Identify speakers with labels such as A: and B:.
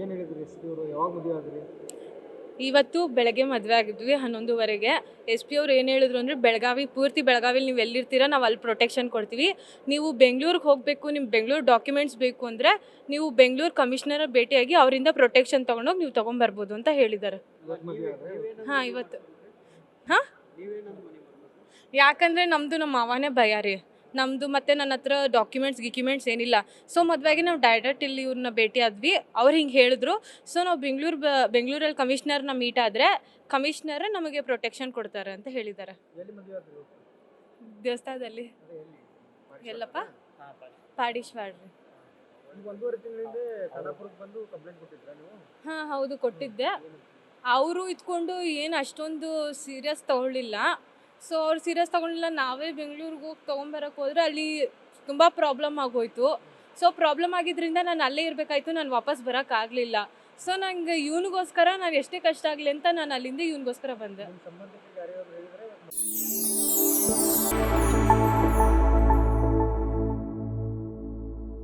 A: ಏನು ಹೇಳಿದ್ರಿ S P ಅವರು? ಯಾವಾಗ ಮದುವೆ
B: ಇವತ್ತು ಬೆಳಗ್ಗೆ ಮದುವೆ ಆಗಿದ್ವಿ ಹನ್ನೊಂದುವರೆಗೆ. ಎಸ್ ಪಿ ಅವ್ರು ಏನು ಹೇಳಿದ್ರು ಅಂದರೆ ಬೆಳಗಾವಿ ಪೂರ್ತಿ ಬೆಳಗಾವಿಲಿ ನೀವು ಎಲ್ಲಿರ್ತೀರ ನಾವು ಅಲ್ಲಿ ಪ್ರೊಟೆಕ್ಷನ್ ಕೊಡ್ತೀವಿ. ನೀವು ಬೆಂಗಳೂರಿಗೆ ಹೋಗಬೇಕು ನಿಮ್ಮ ಬೆಂಗಳೂರು ಡಾಕ್ಯುಮೆಂಟ್ಸ್ ಬೇಕು ಅಂದರೆ ನೀವು ಬೆಂಗಳೂರು ಕಮಿಷನರ್ ಭೇಟಿಯಾಗಿ ಅವರಿಂದ ಪ್ರೊಟೆಕ್ಷನ್ ತೊಗೊಂಡೋಗಿ ನೀವು ತೊಗೊಂಬರ್ಬೋದು ಅಂತ ಹೇಳಿದ್ದಾರೆ ಹಾಂ ಇವತ್ತು. ಹಾಂ? ಯಾಕಂದರೆ ನಮ್ಮದು ನಮ್ಮ ಮಾವನೇ ಭಯ ರೀ ನಮ್ಮದು ಮತ್ತೆ ನನ್ನ ಹತ್ರ ಡಾಕ್ಯುಮೆಂಟ್ಸ್ ಗಿಕ್ಯುಮೆಂಟ್ಸ್ ಏನಿಲ್ಲ. ಸೊ ಮದುವೆಗೆ ನಾವು ಡೈರೆಕ್ಟ್ ಇಲ್ಲಿ ಇವ್ರನ್ನ ಭೇಟಿ ಆದ್ವಿ. ಅವ್ರು ಹಿಂಗೆ ಹೇಳಿದ್ರು. ಸೊ ನಾವು ಬೆಂಗಳೂರು ಬೆಂಗಳೂರಲ್ಲಿ ಕಮಿಷ್ನರ್ನ ಮೀಟ್ ಆದರೆ ಕಮಿಷ್ನರ್ ನಮಗೆ ಪ್ರೊಟೆಕ್ಷನ್ ಕೊಡ್ತಾರೆ ಅಂತ ಹೇಳಿದ್ದಾರೆ. ದೇವಸ್ಥಾನದಲ್ಲಿ. ಎಲ್ಲಪ್ಪ?
A: ಪಾಡೀಶ್ವಾಡ್ರಿ
B: ಹಾಂ, ಹೌದು, ಕೊಟ್ಟಿದ್ದೆ. ಅವರು ಇದ್ಕೊಂಡು ಏನು ಅಷ್ಟೊಂದು ಸೀರಿಯಸ್ ತಗೊಳ್ಳಿಲ್ಲ. ಸೊ ಅವ್ರು ಸೀರಿಯಸ್ ತಗೊಂಡಿಲ್ಲ, ನಾವೇ ಬೆಂಗಳೂರಿಗೆ ಹೋಗಿ ತೊಗೊಂಬರಕ್ಕೆ ಹೋದ್ರೆ ಅಲ್ಲಿ ತುಂಬ ಪ್ರಾಬ್ಲಮ್ ಆಗೋಯ್ತು. ಸೊ ಪ್ರಾಬ್ಲಮ್ ಆಗಿದ್ರಿಂದ ನಾನು ಅಲ್ಲೇ ಇರಬೇಕಾಯ್ತು, ನಾನು ವಾಪಸ್ ಬರೋಕ್ಕಾಗಲಿಲ್ಲ ಸೊ ನಂಗೆ ಇವನಿಗೋಸ್ಕರ ನಾನು ಎಷ್ಟೇ ಕಷ್ಟ ಆಗಲಿ ಅಂತ ನಾನು ಅಲ್ಲಿಂದ ಇವನಿಗೋಸ್ಕರ ಬಂದೆ.